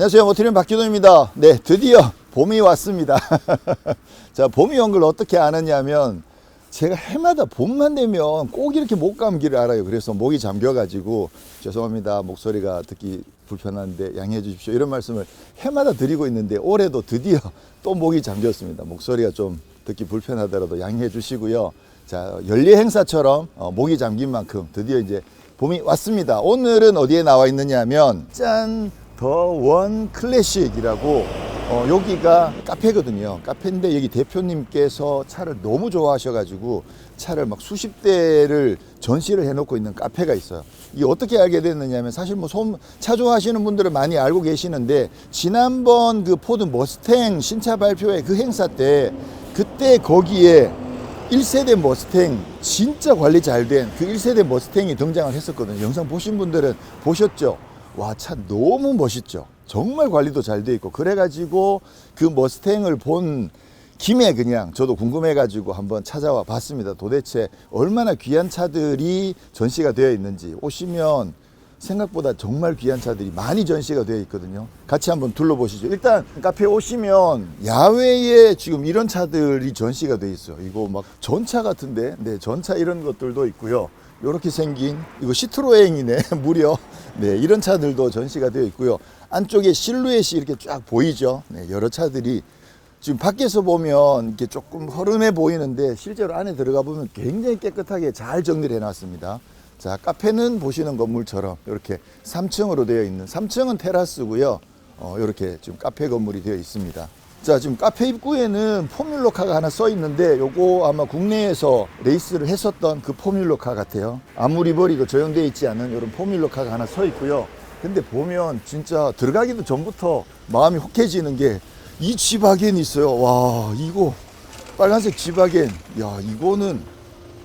안녕하세요. 모티는 박기동입니다. 네, 드디어 봄이 왔습니다. 자, 봄이 온 걸 어떻게 아느냐면 제가 해마다 봄만 되면 꼭 이렇게 목 감기를 알아요. 그래서 목이 잠겨 가지고 죄송합니다. 목소리가 듣기 불편한데 양해해 주십시오. 이런 말씀을 해마다 드리고 있는데 올해도 드디어 또 목이 잠겼습니다. 목소리가 좀 듣기 불편하더라도 양해해 주시고요. 자, 연례 행사처럼 어, 목이 잠긴 만큼 드디어 이제 봄이 왔습니다. 오늘은 어디에 나와 있느냐 하면 짠! 더 원 클래식이라고 어, 여기가 카페거든요. 카페인데 여기 대표님께서 차를 너무 좋아하셔가지고 차를 막 수십 대를 전시를 해놓고 있는 카페가 있어요. 이게 어떻게 알게 됐느냐면 사실 뭐차 좋아하시는 분들은 많이 알고 계시는데 지난번 그 포드 머스탱 신차 발표회 그 행사 때 그때 거기에 1세대 머스탱 진짜 관리 잘 된 그 1세대 머스탱이 등장을 했었거든요. 영상 보신 분들은 보셨죠? 와, 차 너무 멋있죠? 정말 관리도 잘 돼 있고 그래가지고 그 머스탱을 본 김에 그냥 저도 궁금해가지고 한번 찾아와 봤습니다. 도대체 얼마나 귀한 차들이 전시가 되어 있는지 오시면 생각보다 정말 귀한 차들이 많이 전시가 되어 있거든요. 같이 한번 둘러보시죠. 일단 카페 오시면 야외에 지금 이런 차들이 전시가 되어 있어요. 이거 막 전차 같은데, 네, 전차 이런 것들도 있고요. 이렇게 생긴 이거 시트로행이네 무려 네 이런 차들도 전시가 되어 있고요. 안쪽에 실루엣이 이렇게 쫙 보이죠. 네, 여러 차들이 지금 밖에서 보면 이렇게 조금 허름해 보이는데 실제로 안에 들어가 보면 굉장히 깨끗하게 잘 정리를 해놨습니다. 자, 카페는 보시는 건물처럼 이렇게 3층으로 되어 있는 3층은 테라스고요. 어, 이렇게 지금 카페 건물이 되어 있습니다. 자, 지금 카페 입구에는 포뮬러카가 하나 써 있는데 요거 아마 국내에서 레이스를 했었던 그 포뮬러카 같아요. 아무리 버리고 저용되어 있지 않은 이런 포뮬러카가 하나 서 있고요. 근데 보면 진짜 들어가기도 전부터 마음이 혹해지는 게 이 지바겐이 있어요. 와, 이거 빨간색 지바겐. 야, 이거는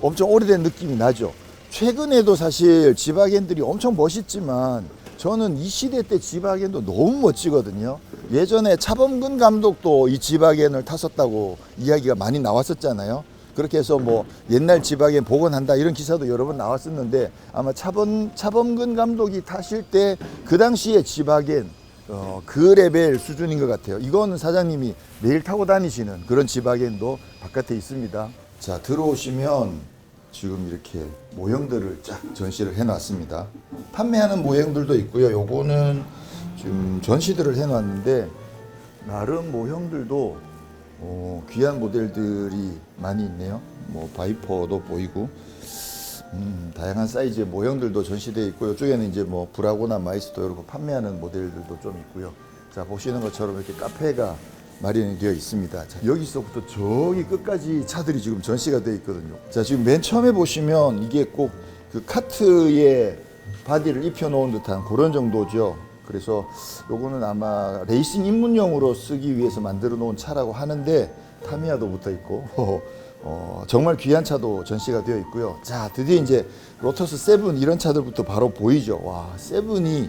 엄청 오래된 느낌이 나죠. 최근에도 사실 지바겐들이 엄청 멋있지만 저는 이 시대 때 지바겐도 너무 멋지거든요. 예전에 차범근 감독도 이 지바겐을 탔었다고 이야기가 많이 나왔었잖아요. 그렇게 해서 뭐 옛날 지바겐 복원한다 이런 기사도 여러 번 나왔었는데 아마 차범, 차범근 감독이 타실 때 그 당시에 지바겐 어, 그 레벨 수준인 것 같아요. 이거는 사장님이 매일 타고 다니시는 그런 지바겐도 바깥에 있습니다. 자, 들어오시면 지금 이렇게 모형들을 쫙 전시를 해놨습니다. 판매하는 모형들도 있고요. 요거는 지금 전시들을 해놨는데 나름 모형들도 어, 귀한 모델들이 많이 있네요. 뭐 바이퍼도 보이고 음, 다양한 사이즈의 모형들도 전시되어 있고 이쪽에는 이제 뭐 브라고나 마이스터 이런 거 판매하는 모델들도 좀 있고요. 자 보시는 것처럼 이렇게 카페가 마련이 되어 있습니다. 자, 여기서부터 저기 끝까지 차들이 지금 전시가 되어 있거든요. 자 지금 맨 처음에 보시면 이게 꼭 그 카트에 바디를 입혀 놓은 듯한 그런 정도죠. 그래서 요거는 아마 레이싱 입문용으로 쓰기 위해서 만들어 놓은 차라고 하는데 타미야도 붙어 있고 어, 정말 귀한 차도 전시가 되어 있고요. 자, 드디어 이제 로터스 세븐 이런 차들부터 바로 보이죠. 와, 세븐이 와,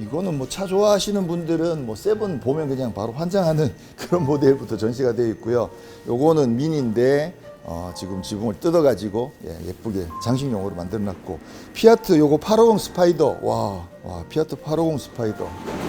이거는 뭐 차 좋아하시는 분들은 뭐 세븐 보면 그냥 바로 환장하는 그런 모델부터 전시가 되어 있고요. 요거는 미니인데 어, 지금 지붕을 뜯어가지고 예, 예쁘게 장식용으로 만들어놨고 피아트 요거 850 스파이더 와, 와 피아트 850 스파이더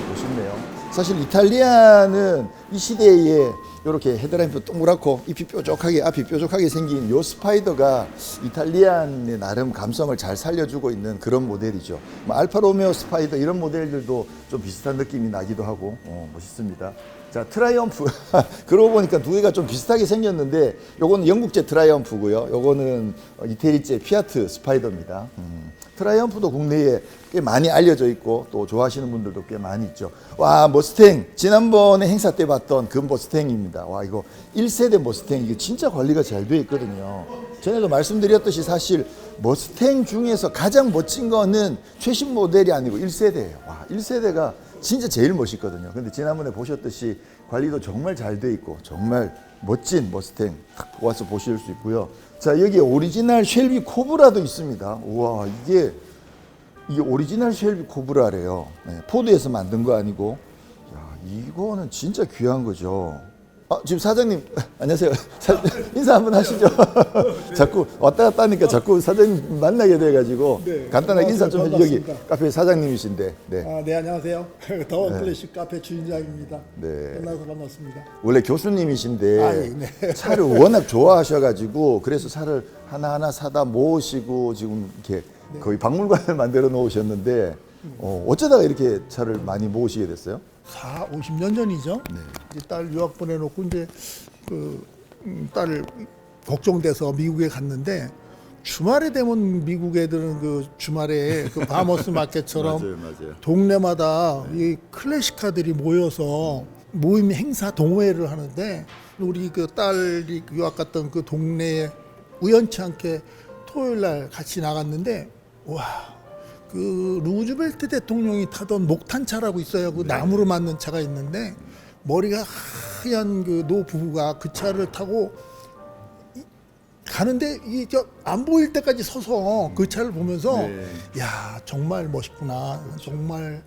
멋있네요. 사실 이탈리아는 이 시대에 이렇게 헤드라인도 동그랗고 잎이 뾰족하게 앞이 뾰족하게 생긴 요 스파이더가 이탈리안의 나름 감성을 잘 살려주고 있는 그런 모델이죠. 뭐 알파 로메오 스파이더 이런 모델들도 좀 비슷한 느낌이 나기도 하고 어, 멋있습니다. 자 트라이엄프 그러고 보니까 두 개가 좀 비슷하게 생겼는데 요거는 영국제 트라이엄프고요. 요거는 이태리제 피아트 스파이더입니다. 음. 트라이엄프도 국내에 꽤 많이 알려져 있고 또 좋아하시는 분들도 꽤 많이 있죠. 와 머스탱 지난번에 행사 때 봤던 그 머스탱입니다. 와 이거 1세대 머스탱 이게 진짜 관리가 잘 돼 있거든요. 전에도 말씀드렸듯이 사실 머스탱 중에서 가장 멋진 거는 최신 모델이 아니고 1세대예요. 와 1세대가 진짜 제일 멋있거든요. 근데 지난번에 보셨듯이 관리도 정말 잘 돼 있고 정말 멋진 머스탱 딱 와서 보실 수 있고요. 자 여기 오리지널 쉘비 코브라도 있습니다. 우와 이게 이게 오리지널 쉘비 코브라래요. 네, 포드에서 만든 거 아니고 야 이거는 진짜 귀한 거죠. 아, 지금 사장님 안녕하세요. 사- 인사 한번 하시죠. 자꾸 왔다 갔다 하니까 자꾸 사장님 만나게 돼가지고 네, 간단하게 인사 좀 해주세요. 여기. 카페 사장님이신데, 네. 아, 네 안녕하세요. 더원 클래식 카페 주인장입니다. 네. 만나서 반갑습니다. 원래 교수님이신데 아, 예, 네. 차를 워낙 좋아하셔가지고 그래서 차를 하나 하나 사다 모으시고 지금 이렇게 네. 거의 박물관을 만들어 놓으셨는데 어, 어쩌다가 이렇게 차를 많이 모으시게 됐어요? 4, 50년 전이죠. 네. 이제 딸 유학 보내놓고 이제 그 음, 딸을 걱정돼서 미국에 갔는데 주말에 되면 미국 애들은 그 주말에 그 바머스 마켓처럼 맞아요. 동네마다 이 클래식카들이 모여서 모임 행사 동호회를 하는데 우리 그 딸이 유학 갔던 그 동네에 우연치 않게 토요일 날 같이 나갔는데 와. 그 루즈벨트 대통령이 타던 목탄차라고 있어요. 그 나무로 만든 차가 있는데 머리가 하얀 그 노 부부가 그 차를 타고 이- 가는데 이안 보일 때까지 서서 그 차를 보면서 네. 야 정말 멋있구나 정말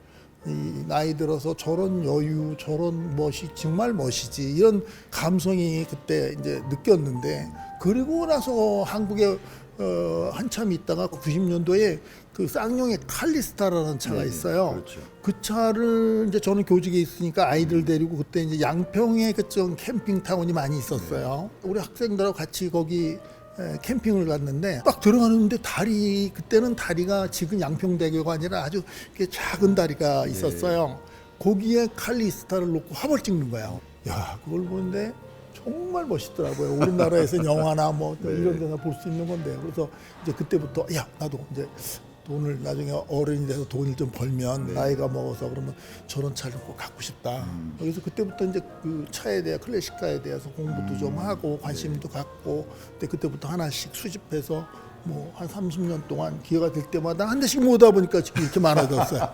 이 나이 들어서 저런 여유 저런 멋이 정말 멋이지 이런 감성이 그때 이제 느꼈는데 그리고 나서 한국에 어, 한참 있다가 90년도에 그 쌍용의 칼리스타라는 차가 네, 있어요. 그렇죠. 그 차를 이제 저는 교직에 있으니까 아이들 데리고 그때 이제 양평에 그쪽 캠핑 타운이 많이 있었어요. 우리 학생들하고 같이 거기 에, 캠핑을 갔는데 딱 들어가는데 다리 그때는 다리가 지금 양평대교가 아니라 아주 작은 다리가 있었어요. 거기에 칼리스타를 놓고 화벌 찍는 거예요. 야 그걸 보는데 정말 멋있더라고요. 우리나라에서 영화나 뭐 이런 데서 볼수 있는 건데 그래서 이제 그때부터 야 나도 이제 돈을 나중에 어른이 돼서 돈을 좀 벌면 나이가 먹어서 그러면 저런 차를 꼭 갖고 싶다. 그래서 그때부터 이제 그 차에 대해 클래식카에 대해서 공부도 좀 하고 관심도 갖고 근데 그때부터 하나씩 수집해서 뭐 한 30년 동안 기회가 될 때마다 한 대씩 모으다 보니까 지금 이렇게 많아졌어요.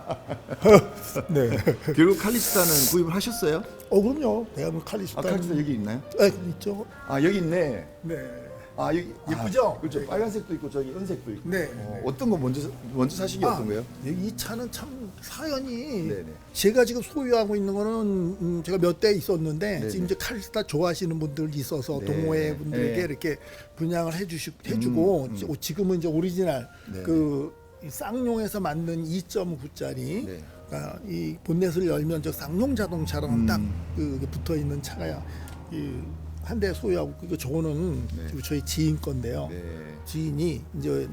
네. 결국 칼리스타는 구입을 하셨어요? 어 그럼요. 대한민국 칼리스타. 아, 칼리스타 여기 있나요? 네, 있죠. 아 여기 있네. 네. 아 여기 예쁘죠? 아, 그렇죠. 빨간색도 있고 저기 은색도 있고. 네. 어, 어떤 거 먼저 사- 먼저 사시기 어떤 거예요? 이 차는 참 사연이 네네. 제가 지금 소유하고 있는 거는 음, 제가 몇 대 있었는데 네네. 지금 이제 칼리스타 좋아하시는 분들이 있어서 네. 동호회 분들에게 네. 이렇게 분양을 해주시 해주고 지- 지금은 이제 오리지널 네네. 그이 쌍용에서 만든 2.9짜리 네. 그러니까 이 본넷을 열면 저 쌍용 자동차랑 음. 딱그 붙어 있는 차가 한 대 소유하고 그거 저거는 네. 저희 지인 건데요. 네. 지인이 이제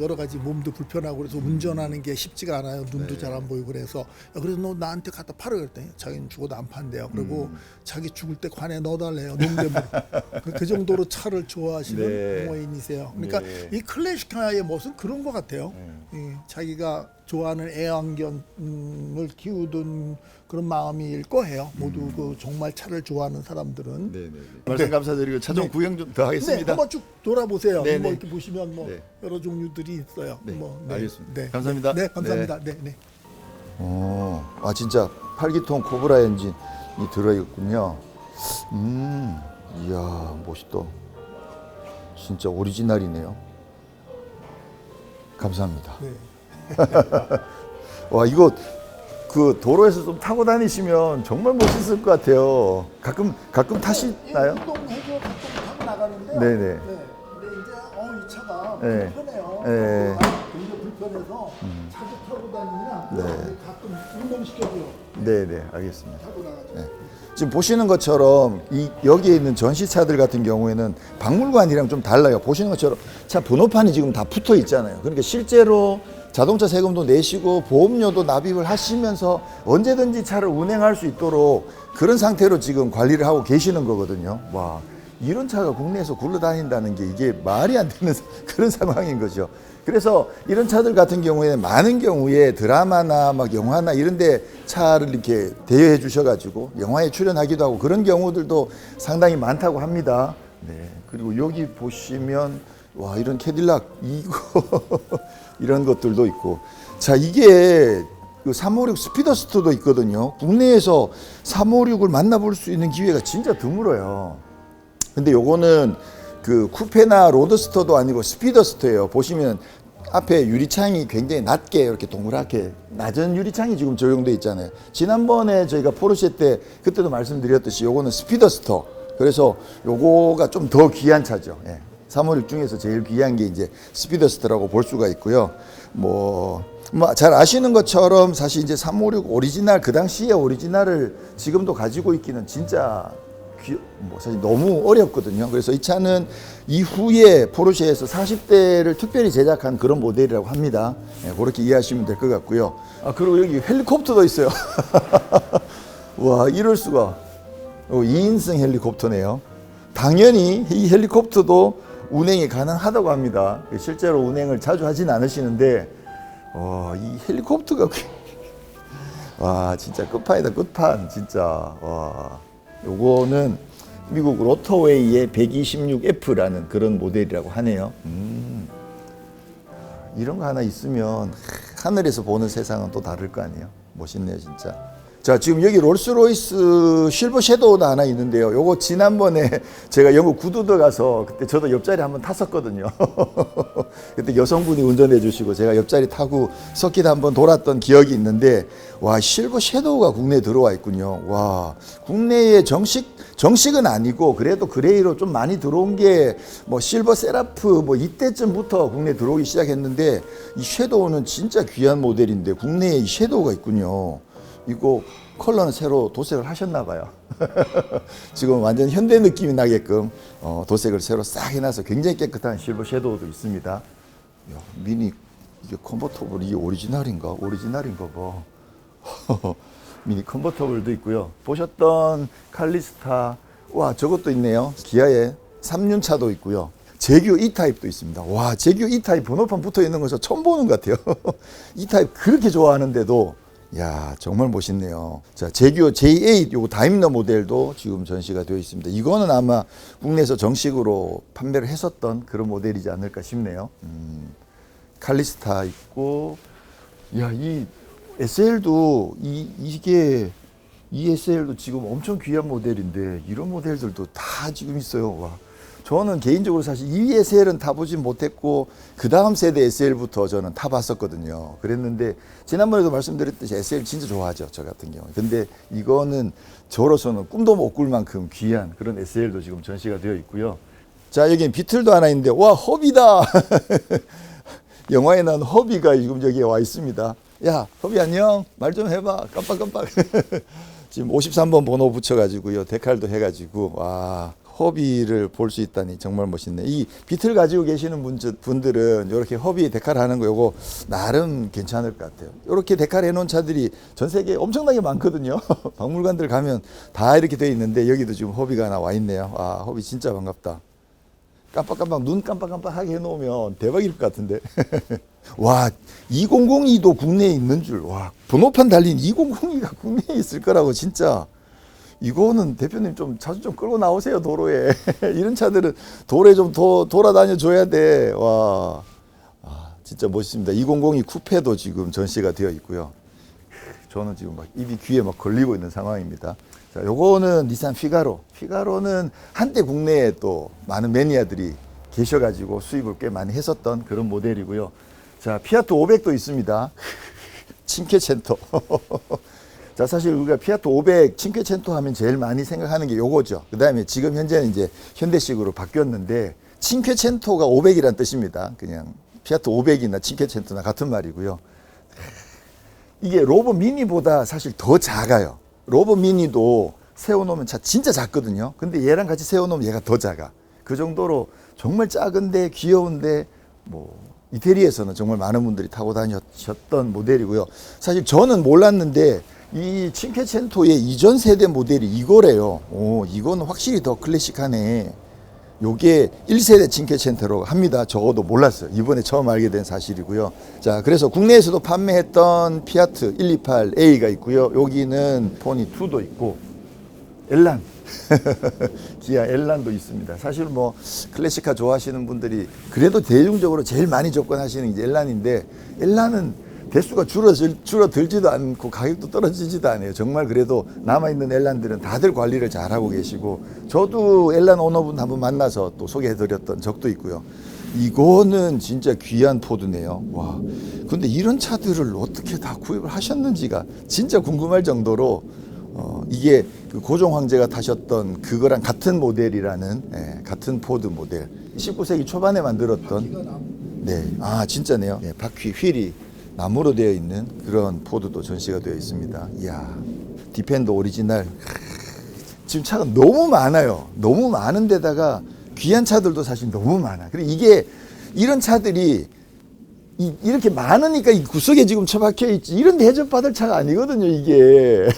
여러 가지 몸도 불편하고 그래서 운전하는 게 쉽지가 않아요. 눈도 네. 잘안 보이고 그래서 야, 그래서 너 나한테 갖다 팔아 그랬더니 자기는 죽어도 안 판대요. 그리고 음. 자기 죽을 때 관에 넣어달래요. 농대물. 그, 그 정도로 차를 좋아하시는 네. 동호인이세요. 그러니까 네. 이 클래식카의 멋은 그런 것 같아요. 예, 자기가 좋아하는 애완견을 키우던 그런 마음일 거예요. 모두 음. 그 정말 차를 좋아하는 사람들은. 네네. 말씀 감사드리고 차종 네. 구경 좀 더 네, 하겠습니다. 한번 쭉 돌아보세요. 네, 뭐 네. 이렇게 보시면 뭐 네. 여러 종류들이 있어요. 네, 뭐, 알겠습니다. 감사합니다. 네, 감사합니다. 네, 네. 어, 아 진짜 8기통 코브라 엔진이 들어있군요. 음, 이야 멋있다. 진짜 오리지널이네요. 감사합니다. 네. 와 이거 그 도로에서 좀 타고 다니시면 정말 멋있을 것 같아요. 가끔 가끔 타시나요? 운동 해줘 가끔 타고 나가는데. 네네. 네. 근데 이제 어, 이 차가 네. 불편해요. 네. 어, 굉장히 불편해서 자주 타고 다니냐. 네. 가끔 운동 시켜줘요. 네네 알겠습니다. 타고 나가죠. 네. 지금 보시는 것처럼 이 여기에 있는 전시차들 같은 경우에는 박물관이랑 좀 달라요. 보시는 것처럼 차 번호판이 지금 다 붙어 있잖아요. 그러니까 실제로 자동차 세금도 내시고 보험료도 납입을 하시면서 언제든지 차를 운행할 수 있도록 그런 상태로 지금 관리를 하고 계시는 거거든요. 와. 이런 차가 국내에서 굴러다닌다는 게 이게 말이 안 되는 그런 상황인 거죠. 그래서 이런 차들 같은 경우에 많은 경우에 드라마나 막 영화나 이런 데 차를 이렇게 대여해 주셔가지고 영화에 출연하기도 하고 그런 경우들도 상당히 많다고 합니다. 네. 그리고 여기 보시면 와, 이런 캐딜락 이거 이런 것들도 있고. 자, 이게 그356 스피더스터도 있거든요. 국내에서 356을 만나볼 수 있는 기회가 진짜 드물어요. 근데 요거는 그 쿠페나 로드스터도 아니고 스피더스터예요. 보시면 앞에 유리창이 굉장히 낮게 이렇게 동그랗게 낮은 유리창이 지금 적용돼 있잖아요. 지난번에 저희가 포르쉐 때 그때도 말씀드렸듯이 요거는 스피더스터. 그래서 요거가 좀 더 귀한 차죠. 예. 356 중에서 제일 귀한 게 이제 스피더스터라고 볼 수가 있고요. 뭐, 뭐 잘 아시는 것처럼 사실 이제 356 오리지널 그 당시에 오리지널을 지금도 가지고 있기는 진짜 귀, 뭐 사실 너무 어렵거든요. 그래서 이 차는 이후에 포르쉐에서 40대를 특별히 제작한 그런 모델이라고 합니다. 예, 그렇게 이해하시면 될 것 같고요. 아 그리고 여기 헬리콥터도 있어요. 와 이럴 수가. 어, 2인승 헬리콥터네요. 당연히 이 헬리콥터도 운행이 가능하다고 합니다. 실제로 운행을 자주 하진 않으시는데 어, 이 헬리콥터가 와 진짜 끝판이다 끝판 진짜 와 요거는 미국 로터웨이의 126F라는 그런 모델이라고 하네요. 음. 이런 거 하나 있으면 하늘에서 보는 세상은 또 다를 거 아니에요. 멋있네요, 진짜. 자, 지금 여기 롤스로이스 실버 섀도우도 하나 있는데요. 요거 지난번에 제가 영국 구두도 가서 그때 저도 옆자리 한번 탔었거든요. 그때 여성분이 운전해 주시고 제가 옆자리 타고 서킷 한번 돌았던 기억이 있는데 와, 실버 섀도우가 국내에 들어와 있군요. 와, 국내에 정식 정식은 아니고 그래도 그레이로 좀 많이 들어온 게 뭐 실버 세라프 뭐 이때쯤부터 국내에 들어오기 시작했는데 이 섀도우는 진짜 귀한 모델인데 국내에 이 섀도우가 있군요. 이거 컬러는 새로 도색을 하셨나 봐요. 지금 완전 현대 느낌이 나게끔 어, 도색을 새로 싹 해놔서 굉장히 깨끗한 실버 섀도우도 있습니다. 야, 미니 이게 컨버터블 이게 오리지널인가? 오리지널인가 봐. 미니 컨버터블도 있고요. 보셨던 칼리스타 와 저것도 있네요. 기아의 3륜차도 있고요. 제규 E 타입도 있습니다. 와 제규 E 타입 번호판 붙어 있는 것저 처음 보는 것 같아요. E 타입 그렇게 좋아하는데도 야 정말 멋있네요. 자 제규 J8 요거 다임러 모델도 지금 전시가 되어 있습니다. 이거는 아마 국내에서 정식으로 판매를 했었던 그런 모델이지 않을까 싶네요. 음, 칼리스타 있고 야이 SL도 이 이게 이 SL도 지금 엄청 귀한 모델인데 이런 모델들도 다 지금 있어요. 와. 저는 개인적으로 사실 이 SL은 타보진 못했고 그 다음 세대 SL부터 저는 타봤었거든요. 그랬는데 지난번에도 말씀드렸듯이 SL 진짜 좋아하죠. 저 같은 경우. 근데 이거는 저로서는 꿈도 못 꿀 만큼 귀한 그런 SL도 지금 전시가 되어 있고요. 자 여기 비틀도 하나 있는데 와 허비다. 영화에 나온 허비가 지금 여기에 와 있습니다. 야, 허비 안녕. 말 좀 해봐. 깜빡깜빡. 지금 53번 번호 붙여가지고요. 데칼도 해가지고 와 허비를 볼 수 있다니 정말 멋있네. 이 비틀 가지고 계시는 분들, 분들은 이렇게 허비 데칼 하는 거 요거 나름 괜찮을 것 같아요. 이렇게 데칼 해놓은 차들이 전 세계에 엄청나게 많거든요. 박물관들 가면 다 이렇게 돼 있는데 여기도 지금 허비가 하나 와 있네요. 아 허비 진짜 반갑다. 깜빡깜빡 눈 깜빡깜빡하게 해놓으면 대박일 것 같은데. 와 2002도 국내에 있는 줄. 와 번호판 달린 2002가 국내에 있을 거라고 진짜. 이거는 대표님 좀 자주 좀 끌고 나오세요 도로에. 이런 차들은 도로에 좀더 돌아다녀 줘야 돼. 와 아, 진짜 멋있습니다. 2002 쿠페도 지금 전시가 되어 있고요. 저는 지금 막 입이 귀에 막 걸리고 있는 상황입니다. 자, 요거는 니산 피가로. 피가로는 한때 국내에 또 많은 매니아들이 계셔가지고 수입을 꽤 많이 했었던 그런 모델이고요. 자, 피아트 500도 있습니다. 칭케첸토. 자, 사실 우리가 피아트 500 칭케첸토 하면 제일 많이 생각하는 게 요거죠. 그 다음에 지금 현재는 이제 현대식으로 바뀌었는데 칭케첸토가 500이란 뜻입니다. 그냥 피아트 500이나 칭케첸토나 같은 말이고요. 이게 로보 미니보다 사실 더 작아요. 로보 미니도 세워놓으면 차 진짜 작거든요. 근데 얘랑 같이 세워놓으면 얘가 더 작아. 그 정도로 정말 작은데 귀여운데 뭐 이태리에서는 정말 많은 분들이 타고 다녔던 모델이고요. 사실 저는 몰랐는데 이 칭케첸토의 이전 세대 모델이 이거래요. 오, 이건 확실히 더 클래식하네. 요게 1세대 칭케첸토라고 합니다. 적어도 몰랐어요. 이번에 처음 알게 된 사실이고요. 자, 그래서 국내에서도 판매했던 피아트 128A가 있고요. 여기는 포니 2도 있고 엘란 기아 엘란도 있습니다. 사실 뭐 클래식카 좋아하시는 분들이 그래도 대중적으로 제일 많이 접근하시는 게 엘란인데 엘란은 대수가 줄어들, 줄어들지도 않고 가격도 떨어지지도 않아요. 정말 그래도 남아있는 엘란들은 다들 관리를 잘하고 계시고 저도 엘란 오너분 한번 만나서 또 소개해드렸던 적도 있고요. 이거는 진짜 귀한 포드네요. 와. 근데 이런 차들을 어떻게 다 구입을 하셨는지가 진짜 궁금할 정도로 어, 이게 그 고종 황제가 타셨던 그거랑 같은 모델이라는 예, 같은 포드 모델. 19세기 초반에 만들었던 네. 아, 진짜네요. 예, 바퀴 휠이 나무로 되어 있는 그런 포드도 전시가 되어 있습니다. 이야. 디펜더 오리지널. 지금 차가 너무 많아요. 너무 많은 데다가 귀한 차들도 사실 너무 많아. 그리고 이게 이런 차들이 이, 이 렇게 많으니까 이 구석에 지금 처박혀 있지. 이런 대접받을 차가 아니거든요, 이게.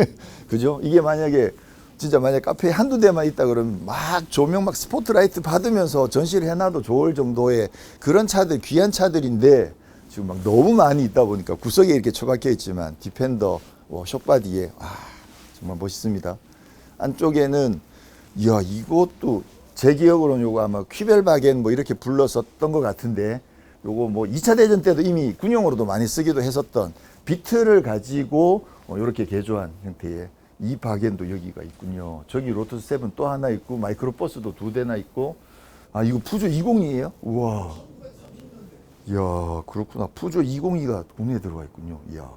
그죠? 이게 만약에 진짜 만약 카페에 한두 대만 있다 그러면 막 조명 막 스포트라이트 받으면서 전시를 해놔도 좋을 정도의 그런 차들, 귀한 차들인데 지금 막 너무 많이 있다 보니까 구석에 이렇게 처박혀 있지만 디펜더, 뭐 숏바디에 와, 정말 멋있습니다. 안쪽에는 이야 이것도 제 기억으로는 요거 아마 퀴벨바겐 뭐 이렇게 불렀었던 것 같은데 요거 뭐 2차 대전 때도 이미 군용으로도 많이 쓰기도 했었던 비트를 가지고 어, 이렇게 개조한 형태의 이 바겐도 여기가 있군요. 저기 로터스 세븐 또 하나 있고 마이크로버스도 두 대나 있고 아 이거 푸조 20이에요? 우와. 이야 그렇구나. 푸조 202가 국내에 들어가 있군요. 이야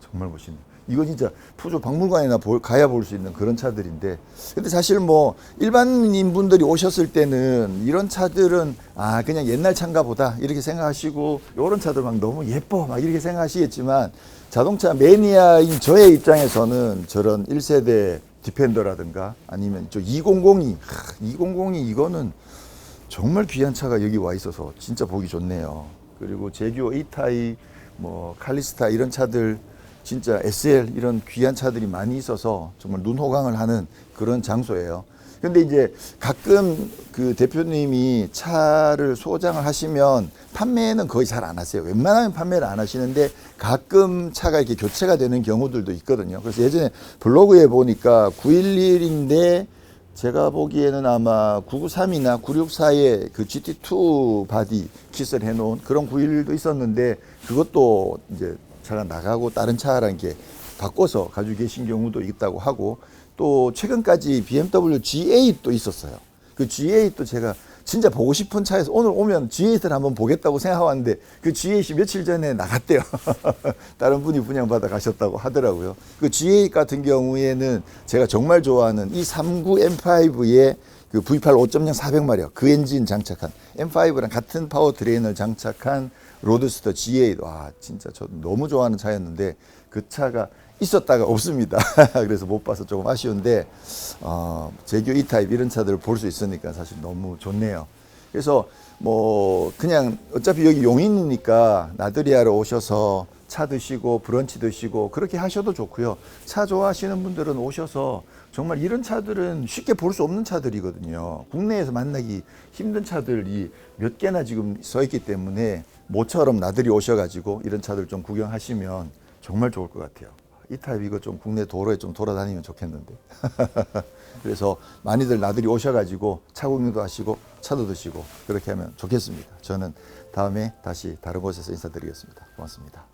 정말 멋있네. 이거 진짜 푸조 박물관이나 볼- 가야 볼 수 있는 그런 차들인데 근데 사실 뭐 일반인 분들이 오셨을 때는 이런 차들은 아 그냥 옛날 차인가 보다 이렇게 생각하시고 요런 차들 막 너무 예뻐 막 이렇게 생각하시겠지만 자동차 매니아인 저의 입장에서는 저런 1세대 디펜더라든가 아니면 저 2002, 2002 이거는 정말 귀한 차가 여기 와 있어서 진짜 보기 좋네요. 그리고 제규어 A타이, 뭐 칼리스타 이런 차들 진짜 SL 이런 귀한 차들이 많이 있어서 정말 눈 호강을 하는 그런 장소예요. 근데 이제 가끔 그 대표님이 차를 소장을 하시면 판매는 거의 잘 안 하세요. 웬만하면 판매를 안 하시는데 가끔 차가 이렇게 교체가 되는 경우들도 있거든요. 그래서 예전에 블로그에 보니까 911인데 제가 보기에는 아마 993이나 964에 그 GT2 바디 킷을 해놓은 그런 911도 있었는데 그것도 이제 차가 나가고 다른 차랑 이렇게 바꿔서 가지고 계신 경우도 있다고 하고 또 최근까지 BMW G8도 있었어요. 그 G8도 제가 진짜 보고 싶은 차에서 오늘 오면 G8을 한번 보겠다고 생각하는데 그 G8이 며칠 전에 나갔대요. 다른 분이 분양받아 가셨다고 하더라고요. 그 G8 같은 경우에는 제가 정말 좋아하는 이 39 M5의 그 V8 5.0 400마력 그 엔진 장착한 M5랑 같은 파워 트레인을 장착한 로드스터 G8 와 진짜 저 너무 좋아하는 차였는데 그 차가 있었다가 없습니다. 그래서 못 봐서 조금 아쉬운데 어, 제규 E 타입 이런 차들을 볼 수 있으니까 사실 너무 좋네요. 그래서 뭐 그냥 어차피 여기 용인이니까 나들이 하러 오셔서 차 드시고 브런치 드시고 그렇게 하셔도 좋고요. 차 좋아하시는 분들은 오셔서 정말 이런 차들은 쉽게 볼 수 없는 차들이거든요. 국내에서 만나기 힘든 차들이 몇 개나 지금 서 있기 때문에 모처럼 나들이 오셔가지고 이런 차들 좀 구경하시면 정말 좋을 것 같아요. 이 타입 이거 좀 국내 도로에 좀 돌아다니면 좋겠는데. 그래서 많이들 나들이 오셔가지고 차 구경도 하시고 차도 드시고 그렇게 하면 좋겠습니다. 저는 다음에 다시 다른 곳에서 인사드리겠습니다. 고맙습니다.